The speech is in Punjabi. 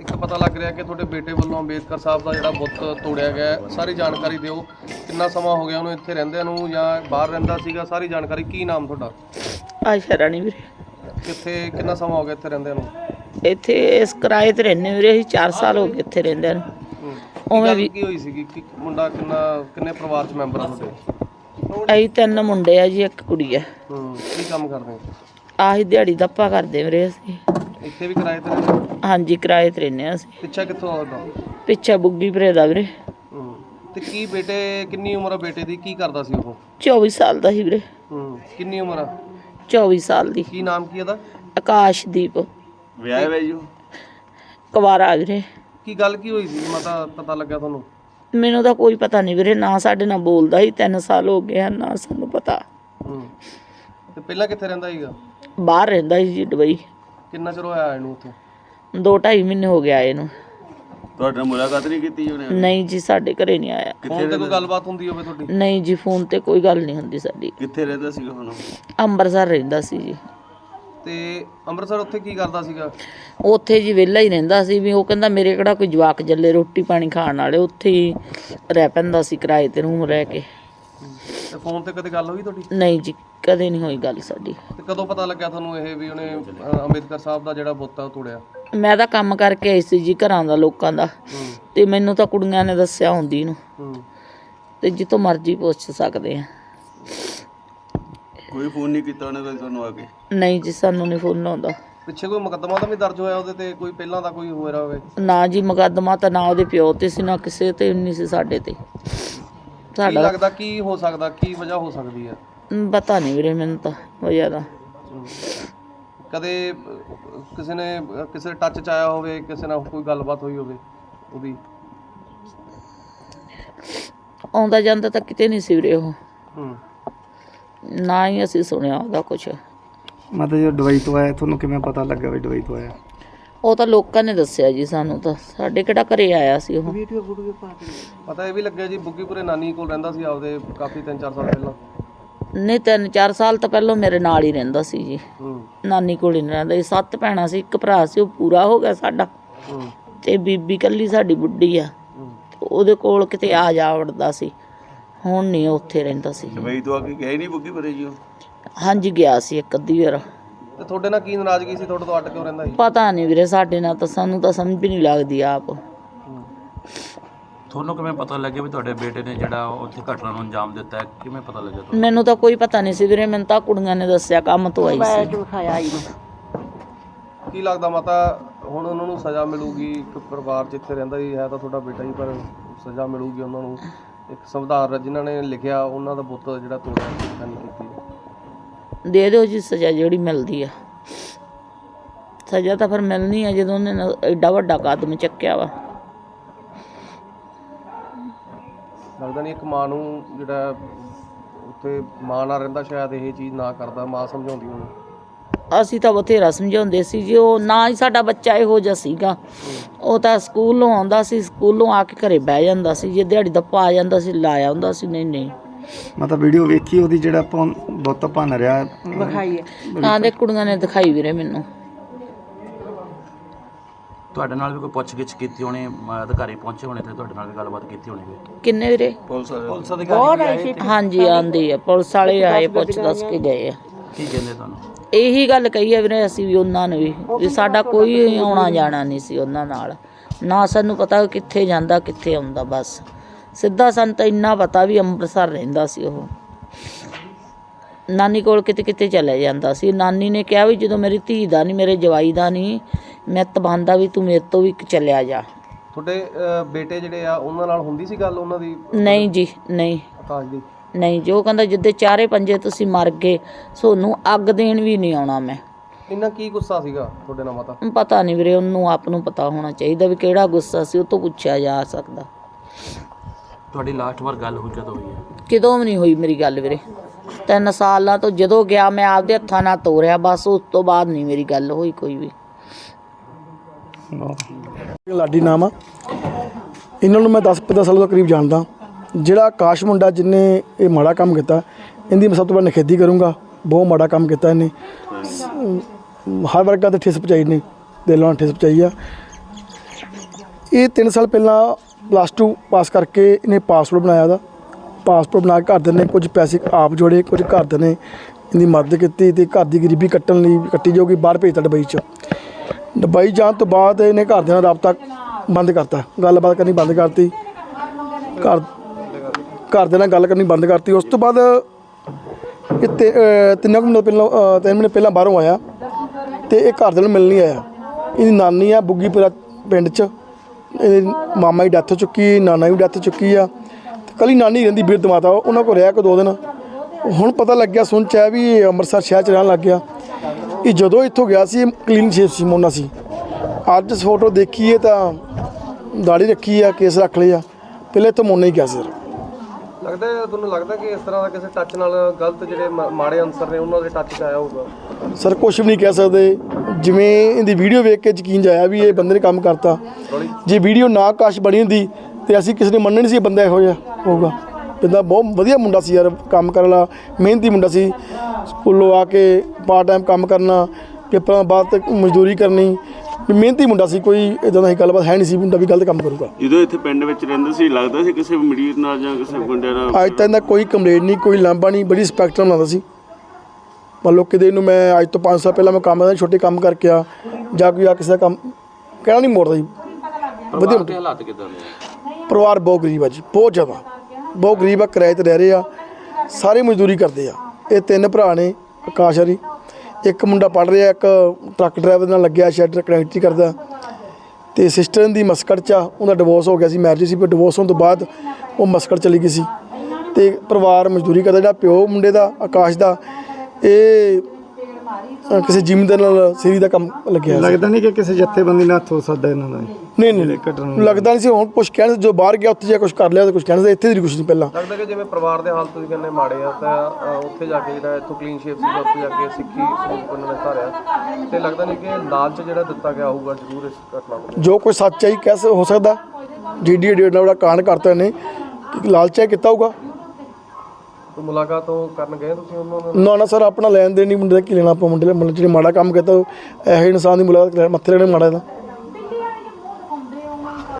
ਇੱਕ ਪਤਾ ਲੱਗ ਰਿਹਾ ਕਿ ਤੁਹਾਡੇ ਬੇਟੇ ਵੱਲੋਂ ਅੰਬੇਦਕਰ ਸਾਹਿਬ ਦਾ ਜਿਹੜਾ ਬੁੱਤ ਤੋੜਿਆ ਗਿਆ ਹੈ। ਸਾਰੀ ਜਾਣਕਾਰੀ ਦਿਓ। ਕਿੰਨਾ ਸਮਾਂ ਹੋ ਗਿਆ ਉਹਨੂੰ ਇੱਥੇ ਰਹਿੰਦਿਆਂ ਨੂੰ ਜਾਂ ਬਾਹਰ ਰਹਿੰਦਾ ਸੀਗਾ? ਸਾਰੀ ਜਾਣਕਾਰੀ। ਕੀ ਨਾਮ ਤੁਹਾਡਾ? ਆਸ਼ਾ ਰਾਣੀ ਵੀਰੇ। ਕਿੱਥੇ ਕਿੰਨਾ ਸਮਾਂ ਹੋ ਗਿਆ ਇੱਥੇ ਰਹਿੰਦਿਆਂ ਨੂੰ? ਇੱਥੇ ਇਸ ਕਿਰਾਏ ਤੇ ਰਹਿੰਦੇ ਵੀਰੇ ਅਸੀਂ 4 ਸਾਲ ਹੋ ਗਏ ਇੱਥੇ ਰਹਿੰਦਿਆਂ ਨੂੰ। ਹੂੰ। ਕੀ ਉਵੇਂ ਗੱਲ ਵੀ- ਕੀ ਹੋਈ ਸੀਗੀ? ਕਿ ਮੁੰਡਾ ਕਿੰਨਾ ਕਿੰਨੇ ਪਰਿਵਾਰ ਚ ਮੈਂਬਰ ਆ ਤੁਹਾਡੇ? ਅਸੀਂ ਤਿੰਨ ਮੁੰਡੇ ਆ ਜੀ ਇੱਕ ਕੁੜੀ ਆ। ਹੂੰ ਕੀ ਕੰਮ ਕਰਦੇ ਹੋ? ਆਹੀ ਦਿਹਾੜੀ ਦੱਪਾ ਕਰਦੇ ਵੀਰੇ ਅਸੀਂ। ਇੱਥੇ ਵੀ ਕਿਰਾਏ ਤੇ ਰਹਿੰਦੇ ਹੋ? ਹਾਂਜੀ ਕਿਰਾਏ ਤੇ ਰਹਿੰਦੇ ਆ ਅਸੀਂ। ਪਿੱਛਾ ਕਿੱਥੋਂ ਆ ਤੁਹਾਡਾ? ਪਿੱਛੇ ਬੁੱਗੀ ਭਰੇ ਦਾ ਵੀਰੇ। ਹੂੰ। ਤੇ ਕੀ ਬੇਟੇ ਕਿੰਨੀ ਉਮਰ ਆ ਬੇਟੇ ਦੀ? ਕੀ ਕਰਦਾ ਸੀ ਉਹ? 24 ਸਾਲ ਦਾ ਸੀ ਵੀਰੇ। ਹੂੰ ਕਿੰਨੀ ਉਮਰ ਆ? 24 ਸਾਲ ਦੀ। ਕੀ ਨਾਮ ਕੀ ਇਹਦਾ? ਆਕਾਸ਼ਦੀਪ। ਵਿਆਹ ਹੈ ਜੀ ਕੁਵਾਰਾ ਵੀਰੇ। ਕੀ ਗੱਲ ਕੀ ਹੋਈ ਸੀ? ਮਤਾ ਪਤਾ ਲੱਗਿਆ ਤੁਹਾਨੂੰ। ਮੈਨੂੰ ਤਾਂ ਕੋਈ ਪਤਾ ਨਹੀਂ ਵੀਰੇ ਨਾ ਸਾਡੇ ਨਾਲ ਬੋਲਦਾ ਹੀ 3 ਸਾਲ ਹੋ ਗਏ ਆ ਨਾ ਸਾਨੂੰ ਪਤਾ। ਹੂੰ। ਤੇ ਪਹਿਲਾਂ ਕਿੱਥੇ ਰਹਿੰਦਾ ਸੀਗਾ? ਬਾਹਰ ਰਹਿੰਦਾ ਸੀ ਜੀ ਦੁਬਈ। ਕਿੰਨਾ ਚਿਰ ਹੋਇਆ ਇਹਨੂੰ ਉੱਥੇ? ਦੋ ਢਾਈ ਮਹੀਨੇ ਹੋ ਗਿਆ ਇਹਨੂੰ ਤੁਹਾਡੇ ਨਾਲ ਮੁਲਾਕਾਤ ਨਹੀਂ ਕੀਤੀ ਉਹਨੇ? ਨਹੀਂ ਜੀ ਸਾਡੇ ਘਰੇ ਨਹੀਂ ਆਇਆ। ਫੋਨ ਤੇ ਕੋਈ ਗੱਲਬਾਤ ਹੁੰਦੀ ਹੋਵੇ ਤੁਹਾਡੀ? ਨਹੀਂ ਜੀ ਫੋਨ ਤੇ ਕੋਈ ਗੱਲ ਨਹੀਂ ਹੁੰਦੀ ਸਾਡੀ। ਕਿੱਥੇ ਰਹਿੰਦਾ ਸੀਗਾ ਹੁਣ ਅੰਮ੍ਰਿਤਸਰ ਰਹਿੰਦਾ ਸੀ ਜੀ। ਤੇ ਅੰਮ੍ਰਿਤਸਰ ਉੱਥੇ ਕੀ ਕਰਦਾ ਸੀਗਾ? ਉੱਥੇ ਜੀ ਵਿਹਲਾ ਹੀ ਰਹਿੰਦਾ ਸੀ ਵੀ ਉਹ ਕਹਿੰਦਾ ਮੇਰੇ ਕਿਹੜਾ ਕੋਈ ਜਵਾਕ ਜੱਲੇ ਰੋਟੀ ਪਾਣੀ ਖਾਣ ਵਾਲੇ ਉੱਥੇ ਹੀ ਰਹਿ ਪੈਂਦਾ ਸੀ ਕਿਰਾਏ ਤੇ ਰੂਮ ਰਹਿ ਕੇ। ਫੋਨ ਤੇ ਕਦੇ ਗੱਲ ਹੋਈ ਤੁਹਾਡੀ? ਨਹੀਂ ਜੀ ਕਦੇ ਨਹੀਂ ਹੋਈ ਗੱਲ ਸਾਡੀ। ਤੇ ਕਦੋਂ ਪਤਾ ਲੱਗਿਆ ਤੁਹਾਨੂੰ ਇਹ ਵੀ ਉਹਨੇ ਅ, ਅੰਬੇਦਕਰ ਸਾਹਿਬ ਦਾ ਜਿਹੜਾ ਬੁੱਤ ਆ ਉਹ ਤੋੜਿਆ? ਮੈਂ ਤਾਂ ਕੰਮ ਕਰਕੇ ਆਈ ਸੀ ਜੀ ਘਰਾਂ ਦਾ ਲੋਕਾਂ ਦਾ। ਹੂੰ। ਤੇ ਮੈਨੂੰ ਤਾਂ ਕੁੜੀਆਂ ਨੇ ਦੱਸਿਆ ਹੁੰਦੀ ਨੂੰ। ਹੂੰ। ਤੇ ਜਿੱਥੋਂ ਮਰਜ਼ੀ ਪੁੱਛ ਸਕਦੇ ਆ। ਕੋਈ ਫੋਨ ਨਹੀਂ ਕੀਤਾ ਉਹਨੇ ਤੁਹਾਨੂੰ ਆ ਕੇ। ਨਹੀਂ ਜੀ ਸਾਨੂੰ ਨਹੀਂ ਫੋਨ ਆਉਂਦਾ ਪਿੱਛੇ ਕੋਈ ਮੁਕੱਦਮਾ ਤਾਂ ਵੀ ਦਰਜ ਹੋਇਆ ਉਹਦੇ ਤੇ ਕੋਈ ਪਹਿਲਾਂ ਦਾ ਕੋਈ ਹੋਇਆ ਹੋਵੇ? ਨਾ ਜੀ ਮੁਕੱਦਮਾ ਤਾਂ ਨਾ ਉਹਦੇ ਪਿਓ ਤੇ ਸੀ ਨਾ ਕਿਸੇ ਤੇ ਨਹੀਂ ਸੀ ਸਾਡੇ ਤੇ। ਕੀ ਸਾਡਾ ਲੱਗਦਾ ਕੀ ਹੋ ਸਕਦਾ ਕੀ ਵਜ੍ਹਾ ਹੋ ਸਕਦੀ ਹੈ ਮ, ਪਤਾ ਨਹੀਂ ਵੀਰੇ ਮੈਨੂੰ ਤਾਂ ਵਜ੍ਹਾ ਦਾ। ਹੂੰ। ਕਦੇ ਕਿਸੇ ਨੇ ਕਿਸੇ ਟੱਚ ਚ ਆਇਆ ਹੋਵੇ ਕਿਸੇ ਨਾਲ ਕੋਈ ਗੱਲਬਾਤ ਹੋਈ ਹੋਵੇ ਉਹਦੀ? ਆਉਂਦਾ ਜਾਂਦਾ ਤਾਂ ਕਿਤੇ ਨਹੀਂ ਸੀ ਵੀਰੇ ਉਹ। ਹੂੰ ਨਾ ਹੀ ਅਸੀਂ ਸੁਣਿਆ ਉਹਦਾ ਕੁਝ ਮਤਲਬ ਜੋ ਦੁਬਈ ਤੋਂ ਆਇਆ ਤੁਹਾਨੂੰ ਕਿਵੇਂ ਪਤਾ ਲੱਗਾ ਵੀ ਦੁਬਈ ਤੋਂ ਆਇਆ? ਉਹ ਤਾਂ ਲੋਕਾਂ ਨੇ ਦੱਸਿਆ ਜੀ ਸਾਨੂੰ ਤਾਂ। ਸਾਡੇ ਕਿਹੜਾ ਘਰੇ ਆਇਆ ਸੀ ਉਹ। ਪਤਾ ਇਹ ਵੀ ਲੱਗਿਆ ਜੀ ਬੁੱਗੀਪੁਰੇ ਨਾਨੀ ਕੋਲ ਰਹਿੰਦਾ ਸੀ ਆਪਦੇ ਕਾਫੀ 3-4 ਸਾਲ ਪਹਿਲਾਂ। ਨਹੀਂ ਤਿੰਨ ਚਾਰ ਸਾਲ ਤਾਂ ਪਹਿਲਾਂ ਮੇਰੇ ਨਾਲ ਹੀ ਰਹਿੰਦਾ ਸੀ ਜੀ। ਹੂੰ। ਨਾਨੀ ਕੋਲ ਹੀ ਰਹਿੰਦਾ। ਸੀ ਸੱਤ ਭੈਣਾਂ ਸੀ ਇੱਕ ਭਰਾ ਸੀ ਉਹ ਪੂਰਾ ਹੋ ਗਿਆ ਸਾਡਾ। ਹੂੰ। ਤੇ ਬੀਬੀ ਕੱਲੀ ਸਾਡੀ ਬੁੱਢੀ ਆ। ਹੂੰ। ਉਹਦੇ ਕੋਲ ਕਿਤੇ ਆ ਜਾ ਵੜਦਾ ਸੀ। ਹੁਣ ਨਹੀਂ ਉਹ ਉੱਥੇ ਰਹਿੰਦਾ ਸੀ। ਦੁਬਈ ਤੋਂ ਆ ਕੇ ਗਏ ਨਹੀਂ ਬੁੱਗੀਪੁਰੇ ਜੀ ਉਹ। ਹਾਂਜੀ ਗਿਆ ਸੀ ਇੱਕ ਅੱਧੀ ਵਾਰ। ਤੇ ਤੁਹਾਡੇ ਨਾਲ ਕੀ ਨਾਰਾਜ਼ਗੀ ਸੀ? ਤੁਹਾਡੇ ਤੋਂ ਅੱਟ ਕਿਉਂ ਰਹਿੰਦਾ ਸੀ? ਪਤਾ ਨਹੀਂ ਵੀਰੇ ਸਾਡੇ ਨਾਲ ਤਾਂ ਸਾਨੂੰ ਤਾਂ ਸਮਝ ਵੀ ਨਹੀਂ ਲੱਗਦੀ ਆਪ। ਤੁਹਾਨੂੰ ਕਿਵੇਂ ਪਤਾ ਲੱਗਿਆ ਵੀ ਤੁਹਾਡੇ ਬੇਟੇ ਨੇ ਜਿਹੜਾ ਉੱਥੇ ਘਟਨਾ ਨੂੰ ਅੰਜਾਮ ਦਿੱਤਾ ਹੈ? ਕਿਵੇਂ ਪਤਾ ਲੱਗਿਆ ਤੁਹਾਨੂੰ? ਮੈਨੂੰ ਤਾਂ ਕੋਈ ਪਤਾ ਨਹੀਂ ਸੀ ਵੀਰੇ ਮੈਨੂੰ ਤਾਂ ਕੁੜੀਆਂ ਨੇ ਦੱਸਿਆ ਕੰਮ ਤੋਂ ਆਈ ਸੀ। ਕੀ ਲੱਗਦਾ ਮਾਤਾ ਹੁਣ ਉਹਨਾਂ ਨੂੰ ਸਜ਼ਾ ਮਿਲੂਗੀ? ਇੱਕ ਪਰਿਵਾਰ ਜਿੱਥੇ ਰਹਿੰਦਾ ਹੀ ਹੈ ਤਾਂ ਤੁਹਾਡਾ ਬੇਟਾ ਹੀ ਪਰ ਸਜ਼ਾ ਮਿਲੂਗੀ ਉਹਨਾਂ ਨੂੰ। ਇੱਕ ਸੰਵਿਧਾਨ ਜਿਨ੍ਹਾਂ ਨੇ ਲਿਖਿਆ ਉਹਨਾਂ ਦਾ ਬੁੱਤ ਜਿਹੜਾ ਤੋੜਿਆ ਨਹੀਂ ਕੀਤੀ ਦੇ ਦਿਓ ਜੀ ਸਜ਼ਾ ਜਿਹੜੀ ਮਿਲਦੀ ਆ। ਸਜ਼ਾ ਤਾਂ ਫਿਰ ਮਿਲਣੀ ਆ ਜਦੋਂ ਉਹਨੇ ਐਡਾ ਵੱਡਾ ਕਦਮ ਚੱਕਿਆ ਵਾ। ਲੱਗਦਾ ਨਹੀਂ ਇੱਕ ਮਾਂ ਨੂੰ ਜਿਹੜਾ ਉੱਥੇ ਮਾਂ ਨਾਲ ਰਹਿੰਦਾ ਸ਼ਾਇਦ ਇਹ ਚੀਜ਼ ਨਾ ਕਰਦਾ ਮਾਂ ਸਮਝਾਉਂਦੀ ਉਹਨੂੰ ਅਸੀਂ ਤਾਂ ਬਥੇਰਾ ਸਮਝਾਉਂਦੇ ਸੀ ਜੀ ਉਹ ਨਾ ਹੀ ਸਾਡਾ ਬੱਚਾ ਇਹੋ ਜਿਹਾ ਸੀਗਾ। ਉਹ ਤਾਂ ਸਕੂਲੋਂ ਆਉਂਦਾ ਸੀ ਸਕੂਲੋਂ ਆ ਕੇ ਘਰੇ ਬਹਿ ਜਾਂਦਾ ਸੀ ਜੇ ਦਿਹਾੜੀ ਦਾ ਪਾ ਜਾਂਦਾ ਸੀ ਲਾਇਆ ਹੁੰਦਾ ਸੀ ਨਹੀਂ ਨਹੀਂ। ਮਤਲਬ ਵੀਡੀਓ ਵੇਖੀ ਉਹਦੀ ਜਿਹੜਾ ਆਪਾਂ ਬੁੱਤ ਭੰਨ ਰਿਹਾ। ਹਾਂ। ਦੇ ਕੁੜੀਆਂ ਨੇ ਦਿਖਾਈ ਵੀਰੇ ਮੈਨੂੰ। ਤੁਹਾਡੇ ਨਾਲ ਵੀ ਕੋਈ ਪੁੱਛਗਿੱਛ ਕੀਤੀ ਹੋਣੀ? ਅਮ, ਅਧਿਕਾਰੀ ਪਹੁੰਚੇ ਹੋਣੇ ਤੇ ਤੁਹਾਡੇ ਨਾਲ ਵੀ ਗੱਲਬਾਤ ਕੀਤੀ ਹੋਣੀ ਵੀ ਕਿੰਨੇ ਵੀਰੇ? ਪੁਲਿਸ ਅਧਿਕਾਰੀ ਹਾਂਜੀ ਆਂਦੇ ਆ। ਪੁਲਿਸ ਵਾਲੇ ਆਏ ਪੁੱਛ ਦੱਸ ਕੇ ਗਏ ਆ। ਕੀ ਕਹਿੰਦੇ ਤੁਹਾਨੂੰ? ਇਹੀ ਗੱਲ ਕਹੀ ਹੈ ਵੀਰੇ ਅਸੀਂ ਵੀ ਉਹਨਾਂ ਨੂੰ ਵੀ ਵੀ ਸਾਡਾ ਕੋਈ ਆਉਣਾ ਜਾਣਾ ਨਹੀਂ ਸੀ ਉਹਨਾਂ ਨਾਲ। ਨਾ ਸਾਨੂੰ ਪਤਾ ਕਿੱਥੇ ਜਾਂਦਾ ਕਿੱਥੇ ਆਉਂਦਾ ਬਸ। ਸਿੱਧਾ ਸਾਨੂੰ ਤਾਂ ਇੰਨਾ ਪਤਾ ਵੀ ਅੰਮ੍ਰਿਤਸਰ ਰਹਿੰਦਾ ਸੀ ਉਹ। ਨਾਨੀ ਕੋਲ ਕਿਤੇ ਕਿਤੇ ਚਲੇ ਜਾਂਦਾ ਸੀ। ਨਾਨੀ ਨੇ ਕਿਹਾ ਵੀ ਜਦੋਂ ਮੇਰੀ ਧੀ ਦਾ ਨਹੀਂ ਮੇਰੇ ਜਵਾਈ ਦਾ ਨਹੀਂ ਮੈਂ ਤਬਾਂਦਾ ਵੀ ਤੂੰ ਮੇਰੇ ਤੋਂ ਵੀ ਚਲਿਆ ਜਾ। ਤੁਹਾਡੇ ਬੇਟੇ ਜਿਹੜੇ ਆ ਉਹਨਾਂ ਨਾਲ ਹੁੰਦੀ ਸੀ ਗੱਲ ਉਹਨਾਂ ਦੀ? ਨਹੀਂ ਜੀ ਨਹੀਂ। ਆਕਾਸ਼ ਦੀ ਨਹੀਂ ਜੋ ਕਹਿੰਦਾ ਜਿੱਦੇ ਚਾਰੇ ਪੰਜੇ ਤੁਸੀਂ ਮਰ ਗਏ ਸੋਨੂੰ ਅੱਗ ਦੇਣ ਵੀ ਨਹੀਂ ਆਉਣਾ ਮੈਂ। ਇੰਨਾ ਕੀ ਗੁੱਸਾ ਸੀਗਾ ਤੁਹਾਡੇ ਨਾਲ ਮਾਤਾ? ਪਤਾ ਨਹੀਂ ਵੀਰੇ ਉਹਨੂੰ ਆਪ ਨੂੰ ਪਤਾ ਹੋਣਾ ਚਾਹੀਦਾ ਵੀ ਕਿਹੜਾ ਗੁੱਸਾ ਸੀ ਉਹ ਤੋਂ ਪੁੱਛਿਆ ਜਾ ਸਕਦਾ। ਤੁਹਾਡੀ ਲਾਸਟ ਵਾਰ ਗੱਲ ਹੋਈ ਕਦੋਂ ਹੋਈ ਹੈ? ਕਿਦੋਂ ਵੀ ਨਹੀਂ ਹੋਈ ਮੇਰੀ ਗੱਲ ਵੀਰੇ। ਤਿੰਨ ਸਾਲਾਂ ਤੋਂ ਜਦੋਂ ਗਿਆ ਮੈਂ ਆਪਦੇ ਹੱਥਾਂ ਨਾਲ ਤੋਰਿਆ ਬਸ ਉਸ ਤੋਂ ਬਾਅਦ ਨਹੀਂ ਮੇਰੀ ਗੱਲ ਹੋਈ ਕੋਈ ਵੀ। ਲਾਡੀ ਨਾਮ ਆ। ਇਹਨਾਂ ਨੂੰ ਮੈਂ 10-15 ਸਾਲਾਂ ਤੋਂ ਕਰੀਬ ਜਾਣਦਾ। ਜਿਹੜਾ ਆਕਾਸ਼ ਮੁੰਡਾ ਜਿਨੇ ਇਹ ਮਾੜਾ ਕੰਮ ਕੀਤਾ ਇਹਦੀ ਮੈਂ ਸਭ ਤੋਂ ਵੱਧ ਨਿਖੇਧੀ ਕਰੂੰਗਾ। ਬਹੁਤ ਮਾੜਾ ਕੰਮ ਕੀਤਾ ਇਹਨੇ। ਹਰ ਵਰਗਾ ਤੇ ਠਿਸ ਪਹੁੰਚਾਈ ਨੇ ਦਿਲੋਂ ਠਿਸ ਪਹੁੰਚਾਈ ਆ। ਇਹ 3 ਸਾਲ ਪਹਿਲਾਂ ਪਲੱਸ 2 ਪਾਸ ਕਰਕੇ ਇਹਨੇ ਪਾਸਪੋਰਟ ਬਣਾਇਆ ਦਾ ਪਾਸਪੋਰਟ ਬਣਾ ਕੇ ਘਰਦਿਆਂ ਨੇ ਕੁਝ ਪੈਸੇ ਆਪ ਜੋੜੇ, ਕੁਝ ਘਰਦਿਆਂ ਨੇ ਇਹਦੀ ਮਦਦ ਕੀਤੀ ਤੇ ਘਰ ਦੀ ਗਰੀਬੀ ਕੱਟਣ ਲਈ ਕੱਟੀ ਜਾਊਗੀ, ਬਾਹਰ ਭੇਜਤਾ ਦੁਬਈ 'ਚ। ਦੁਬਈ ਜਾਣ ਤੋਂ ਬਾਅਦ ਇਹਨੇ ਘਰਦਿਆਂ ਨਾਲ ਰਾਬਤਾ ਬੰਦ ਕਰਤਾ। ਗੱਲਬਾਤ ਕਰਨੀ ਬੰਦ ਕਰਤੀ। ਘਰ ਘਰਦਿਆਂ ਨਾਲ ਗੱਲ ਕਰਨੀ ਬੰਦ ਕਰਤੀ। ਉਸ ਤੋਂ ਬਾਅਦ ਇਹ ਤੇ- ਤਿੰਨ ਕੁ ਮਹੀਨੇ ਪਹਿਲਾਂ ਤਿੰਨ ਮਹੀਨੇ ਪਹਿਲਾਂ ਬਾਹਰੋਂ ਆਇਆ ਤੇ ਇਹ ਘਰਦਿਆਂ ਨੂੰ ਮਿਲਣ ਨਹੀਂ ਆਇਆ। ਇਹਦੀ ਨਾਨੀ ਆ, ਬੁੱਗੀਪੁਰਾ ਪਿੰਡ 'ਚ। ਇਹਦੇ ਮਾਮਾ ਦੀ ਡੈਥ ਹੋ ਚੁੱਕੀ ਨਾਨਾ ਦੀ ਡੈਥ ਹੋ ਚੁੱਕੀ ਆ। ਤੇ ਕੱਲੀ ਨਾਨੀ ਰਹਿੰਦੀ ਬਿਰਧ ਮਾਤਾ ਉਹਨਾਂ ਕੋਲ ਰਿਹਾ ਕੋ ਦੋ ਦਿਨ। ਹੁਣ ਪਤਾ ਲੱਗਿਆ ਸੁਣ ਚ ਆਇਆ ਵੀ ਇਹ ਅੰਮ੍ਰਿਤਸਰ ਸ਼ਹਿਰ ਚ ਰਹਿਣ ਲੱਗ ਗਿਆ। ਇਹ ਜਦੋਂ ਇੱਥੋਂ ਗਿਆ ਸੀ ਕਲੀਨ ਸ਼ੇਪ ਸੀ ਮੋਨਾ ਸੀ। ਅੱਜ ਇਸ ਫੋਟੋ ਦੇਖੀਏ ਤਾਂ ਦਾੜੀ ਰੱਖੀ ਆ ਕੇਸ ਰੱਖ ਲਏ ਆ। ਪਹਿਲੇ ਇੱਥੋਂ ਮੋਨਾ ਹੀ ਗਿਆ ਸੀ। ਲੱਗਦਾ ਤੁਹਾਨੂੰ ਲੱਗਦਾ ਕਿ ਇਸ ਤਰ੍ਹਾਂ ਦਾ ਕਿਸੇ ਟੱਚ ਨਾਲ ਗਲਤ ਜਿਹੜੇ ਮਾੜੇ ਅਨਸਰ ਨੇ ਉਹਨਾਂ ਦੇ ਟੱਚ 'ਚ ਆਇਆ ਹੋਊਗਾ? ਸਰ ਕੁਝ ਵੀ ਨਹੀਂ ਕਹਿ ਸਕਦੇ। ਜਿਵੇਂ ਇਹਦੀ ਵੀਡੀਓ ਵੇਖ ਕੇ ਯਕੀਨ ਜਾਇਆ ਵੀ ਇਹ ਬੰਦੇ ਨੇ ਕੰਮ ਕਰਤਾ। ਜੇ ਵੀਡੀਓ ਨਾ ਕਾਸ਼ ਬਣੀ ਹੁੰਦੀ ਤੇ ਅਸੀਂ ਕਿਸੇ ਨੇ ਮੰਨਣਾ ਨਹੀਂ ਸੀ ਇਹ ਬੰਦਾ ਇਹੋ ਜਿਹਾ ਹੋਊਗਾ। ਬੰਦਾ ਬਹੁਤ ਵਧੀਆ ਮੁੰਡਾ ਸੀ ਯਾਰ ਕੰਮ ਕਰਨ ਵਾਲਾ ਮਿਹਨਤੀ ਮੁੰਡਾ ਸੀ। ਸਕੂਲੋਂ ਆ ਕੇ ਪਾਰਟ ਟਾਈਮ ਕੰਮ ਕਰਨਾ ਪੇਪਰਾਂ ਬਾਅਦ ਤੱਕ ਮਜ਼ਦੂਰੀ ਕਰਨੀ ਮਿਹਨਤੀ ਮੁੰਡਾ ਸੀ ਕੋਈ ਇਦਾਂ ਦੀ ਗੱਲਬਾਤ ਹੈ ਨਹੀਂ ਸੀ ਮੁੰਡਾ ਵੀ ਗਲਤ ਕੰਮ ਕਰੂਗਾ। ਜਦੋਂ ਇੱਥੇ ਪਿੰਡ ਵਿੱਚ ਰਹਿੰਦੇ ਸੀ ਲੱਗਦਾ ਸੀ ਕਿਸੇ ਮਰੀਜ਼ ਨਾਲ ਜਾਂ ਕਿਸੇ ਗੁੰਡੇ ਨਾਲ ਅੱਜ ਤੱਕ ਦਾ ਕੋਈ ਕੰਪਲੇਂਟ ਨਹੀਂ ਕੋਈ ਲਾਂਭਾ ਨਹੀਂ ਬੜੀ ਸਪੈਕਟਰਮ ਲਾਉਂਦਾ ਸੀ। ਮੰਨ ਲਓ ਕਿਤੇ ਨੂੰ ਮੈਂ ਅੱਜ ਤੋਂ 5 ਸਾਲ ਪਹਿਲਾਂ ਮੈਂ ਕੰਮ ਕਰਦਾ ਛੋਟੇ ਕੰਮ ਕਰਕੇ ਆ ਜਾਂ ਕੋਈ ਆ ਕਿਸੇ ਦਾ ਕੰਮ ਕਹਿਣਾ ਨਹੀਂ ਮੋੜਦਾ ਜੀ। ਵਧੀਆ ਪਰਿਵਾਰ ਦੇ ਹਾਲਾਤ ਕਿਦਾਂ ਨੇ ਪਰਿਵਾਰ ਬਹੁਤ ਗਰੀਬ ਆ ਜੀ ਬਹੁਤ ਜ਼ਿਆਦਾ। ਬਹੁਤ ਗਰੀਬ ਆ ਕਿਰਾਏ ਤੇ ਰਹਿ ਰਹੇ ਆ ਸਾਰੇ ਮਜ਼ਦੂਰੀ ਕਰਦੇ ਆ। ਇਹ ਤਿੰਨ ਭਰਾ ਨੇ ਆਕਾਸ਼ ਹਰੀ। ਇੱਕ ਮੁੰਡਾ ਪੜ ਰਿਹਾ ਇੱਕ ਟਰੱਕ ਡਰਾਈਵਰ ਨਾਲ ਲੱਗਿਆ ਸ਼ੈਡ ਕਨੈਕਟਰੀ ਕਰਦਾ। ਤੇ ਸਿਸਟਰ ਦੀ ਮਸਕਟ ਚ ਆ ਉਹਦਾ ਡਿਵੋਰਸ ਹੋ ਗਿਆ ਸੀ ਮੈਰਿਜ ਸੀ ਪਰ ਡਿਵੋਰਸ ਹੋਣ ਤੋਂ ਬਾਅਦ ਉਹ ਮਸਕਟ ਚਲੀ ਗਈ ਸੀ। ਤੇ ਪਰਿਵਾਰ ਮਜ਼ਦੂਰੀ ਕਰਦਾ ਜਿਹੜਾ ਪਿਓ ਮੁੰਡੇ ਦਾ ਆਕਾਸ਼ ਦਾ ਇਹ ਅ, ਕਿਸੇ ਜ਼ਿਮੀਂਦਾਰ ਨਾਲ ਸੇਰੀ ਦਾ ਕੰਮ ਲੱਗਿਆ ਸੀ। ਲੱਗਦਾ ਨਹੀਂ ਕਿ ਕਿਸੇ ਜੱਥੇਬੰਦੀ ਨਾਲ ਹੱਥ ਹੋ ਸਕਦਾ ਇਹਨਾਂ ਦਾ ਨਹੀਂ ਨਹੀਂ ਨਹੀਂ। ਲੱਗਦਾ ਨਹੀਂ ਸੀ ਹੁਣ ਕੁਝ ਕਹਿਣ ਜੋ ਬਾਹਰ ਗਿਆ ਉੱਥੇ ਜਾ ਕੁਝ ਕਰ ਲਿਆ ਤੇ ਕੁਝ ਕਹਿਣ ਸੀ ਇੱਥੇ ਦੀ ਕੁਝ ਨਹੀਂ ਪਹਿਲਾਂ। ਲੱਗਦਾ ਕਿ ਜਿਵੇਂ ਪਰਿਵਾਰ ਦੇ ਹਾਲ ਤੁਸੀਂ ਕਹਿੰਦੇ ਮਾੜੇ ਆ ਤਾਂ ਅ, ਉੱਥੇ ਜਾ ਕੇ ਜਿਹੜਾ ਇੱਥੋਂ ਕਲੀਨ ਸ਼ੇਪ ਸੀਗਾ ਉੱਥੇ ਜਾ ਕੇ ਸਿੱਖੀ ਸਰੂਪ ਉਹਨਾਂ ਨੇ ਧਾਰਿਆ ਤੇ ਲੱਗਦਾ ਨਹੀਂ ਕਿ ਲਾਲਚ ਜਿਹੜਾ ਦਿੱਤਾ ਗਿਆ ਹੋਊਗਾ ਜ਼ਰੂਰ ਇਸ ਘਟਨਾ ਨੂੰ। ਜੋ ਕੋਈ ਸੱਚ ਹੈ ਕੈਸੇ ਹੋ ਸਕਦਾ। ਜੀਡੀ ਡੀ ਦਾ ਕਾਂਡ ਕਰਤਾ ਨੇ ਕਿ ਲਾਲਚਾ ਕੀਤਾ ਹੋਊਗਾ। ਤੋਂ ਮੁਲਾਕਾਤ ਉਹ ਕਰਨ ਗਏ ਤੁਸੀਂ ਉਹਨਾਂ ਨਾਲ? ਨਾ ਨਾ ਸਰ, ਆਪਣਾ ਲੈਣ ਦੇਣ ਨਹੀਂ ਮੁੰਡੇ ਦਾ, ਕੀ ਲੈਣਾ ਆਪਾਂ ਮੁੰਡੇ ਦਾ? ਮੁੰਡੇ ਜਿਹੜੇ ਮਾੜਾ ਕੰਮ ਕੀਤਾ, ਉਹ ਇਹੋ ਜਿਹੇ ਇਨਸਾਨ ਦੀ ਮੁਲਾਕਾਤ ਕਰਨ- ਮੱਥੇ ਲੈਣੇ ਮਾੜਾ ਦਾ